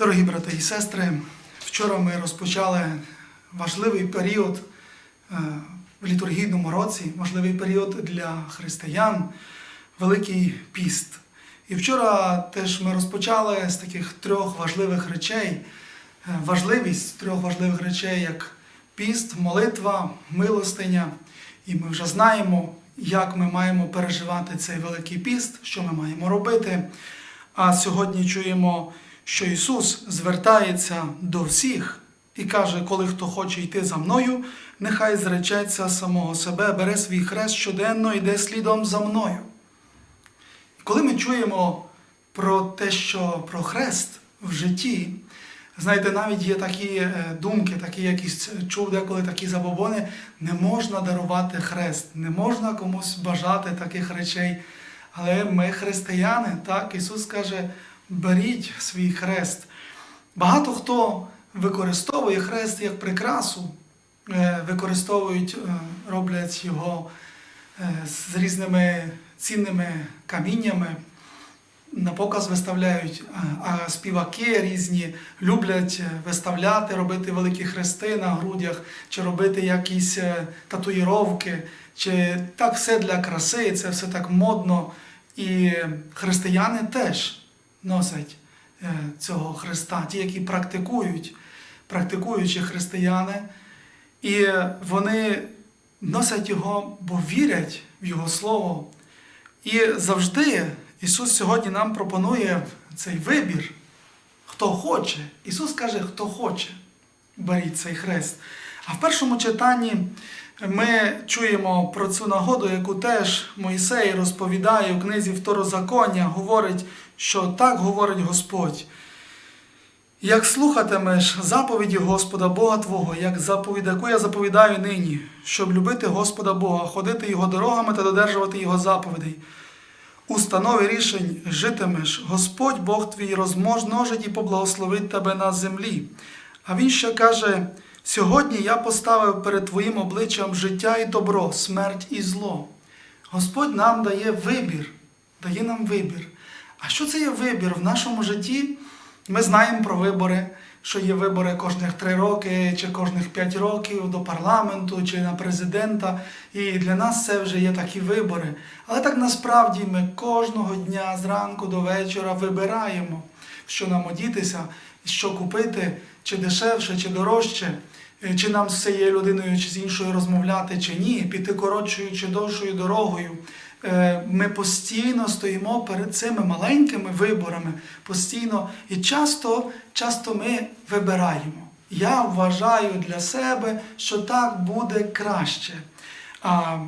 Дорогі брати і сестри, вчора ми розпочали важливий період е, в літургійному році, важливий період для християн, Великий піст. І вчора теж ми розпочали з таких трьох важливих речей, е, важливість трьох важливих речей, як піст, молитва, милостиня. І ми вже знаємо, як ми маємо переживати цей великий піст, що ми маємо робити. А сьогодні чуємо, що Ісус звертається до всіх і каже, коли хто хоче йти за мною, нехай зречеться самого себе, бере свій хрест щоденно йде слідом за мною. І коли ми чуємо про те, що про хрест в житті, знаєте, навіть є такі е, думки, такі якісь чув деколи такі забобони, не можна дарувати хрест, не можна комусь бажати таких речей. Але ми християни, так, Ісус каже, беріть свій хрест. Багато хто використовує хрест як прикрасу, е, використовують, е, роблять його е, з різними цінними каміннями, на показ виставляють, а- співаки різні люблять виставляти, робити великі хрести на грудях, чи робити якісь татуїровки, чи так все для краси, це все так модно. І християни теж носять е, цього хреста, ті, які практикують, практикуючі християни, і вони носять його, бо вірять в Його Слово. І завжди Ісус сьогодні нам пропонує цей вибір. Хто хоче. Ісус каже, хто хоче, беріть цей хрест. А в першому читанні ми чуємо про цю нагоду, яку теж Мойсей розповідає у книзі Второзаконня, говорить, що так говорить Господь. Як слухатимеш заповіді Господа Бога Твого, як заповідь, яку я заповідаю нині, щоб любити Господа Бога, ходити Його дорогами та додержувати Його заповідей. У станові рішень житимеш, Господь Бог твій розмножить і поблагословить тебе на землі. А він ще каже: сьогодні я поставив перед твоїм обличчям життя і добро, смерть і зло. Господь нам дає вибір, дає нам вибір. А що це є вибір в нашому житті? Ми знаємо про вибори, що є вибори кожних три роки чи кожних п'ять років до парламенту чи на президента. І для нас це вже є такі вибори. Але так насправді ми кожного дня зранку до вечора вибираємо, що нам одітися, що купити, чи дешевше, чи дорожче. Чи нам з цією людиною чи з іншою розмовляти, чи ні, піти коротшою чи довшою дорогою. Е, Ми постійно стоїмо перед цими маленькими виборами, постійно і часто, часто ми вибираємо. Я вважаю для себе, що так буде краще. А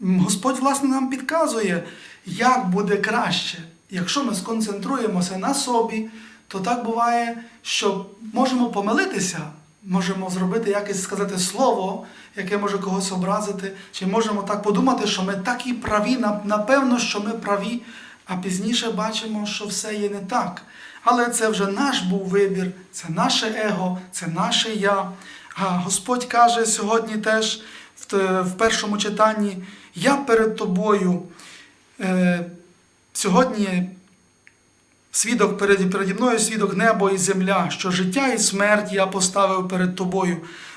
Господь, власне, нам підказує, як буде краще. Якщо ми сконцентруємося на собі, то так буває, що можемо помилитися, можемо зробити якесь сказати слово, яке може когось образити, чи можемо так подумати, що ми так і праві, напевно, що ми праві, а пізніше бачимо, що все є не так. Але це вже наш був вибір, це наше его, це наше я. А Господь каже сьогодні теж в, першому читанні: Я перед тобою. Е, сьогодні Свідок переді, переді мною свідок небо і земля, що життя і смерть я поставив перед тобою,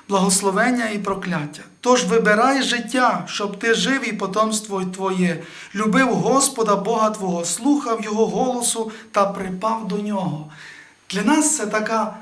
благословення і прокляття. Тож вибирай життя, щоб ти жив і потомство твоє, любив Господа Бога Твого, слухав Його голосу та припав до нього. Для нас це така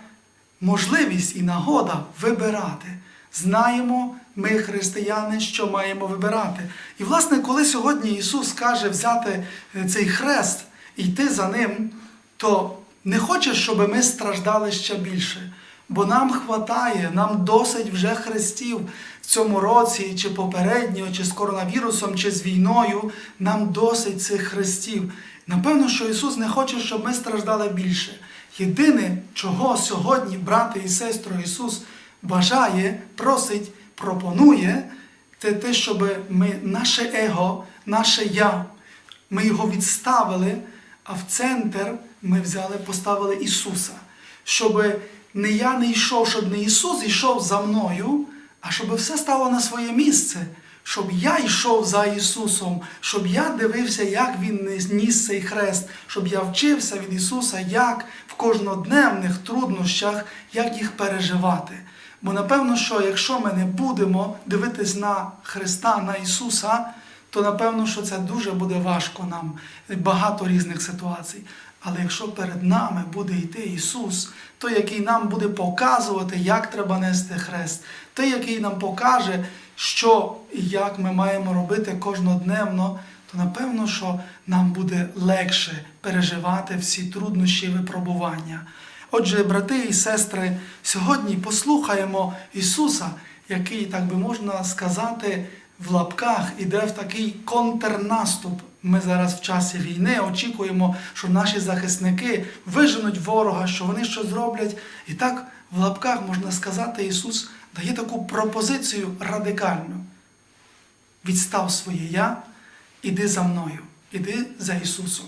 можливість і нагода вибирати. Знаємо ми, християни, що маємо вибирати. І, власне, коли сьогодні Ісус каже взяти е, цей хрест і йти за ним, то не хоче, щоб ми страждали ще більше. Бо нам хватає, нам досить вже хрестів в цьому році, чи попередньо, чи з коронавірусом, чи з війною. Нам досить цих хрестів. Напевно, що Ісус не хоче, щоб ми страждали більше. Єдине, чого сьогодні, брати і сестри, Ісус бажає, просить, пропонує, це те, щоб ми наше его, наше я, ми його відставили, а в центр ми взяли, поставили Ісуса. Щоб не я не йшов, щоб не Ісус йшов за мною, а щоб все стало на своє місце, щоб я йшов за Ісусом, щоб я дивився, як Він ніс цей хрест, щоб я вчився від Ісуса, як в кожнодневних труднощах, як їх переживати. Бо напевно, що якщо ми не будемо дивитись на Христа, на Ісуса, то напевно, що це дуже буде важко нам, багато різних ситуацій. Але якщо перед нами буде йти Ісус, той, який нам буде показувати, як треба нести хрест, той, який нам покаже, що і як ми маємо робити кожнодневно, то напевно, що нам буде легше переживати всі труднощі і випробування. Отже, брати і сестри, сьогодні послухаємо Ісуса, який, так би можна сказати, в лапках іде в такий контрнаступ. Ми зараз в часі війни очікуємо, що наші захисники виженуть ворога, що вони що зроблять. І так в лапках можна сказати, Ісус дає таку пропозицію радикальну. Відстав своє я, іди за мною, іди за Ісусом.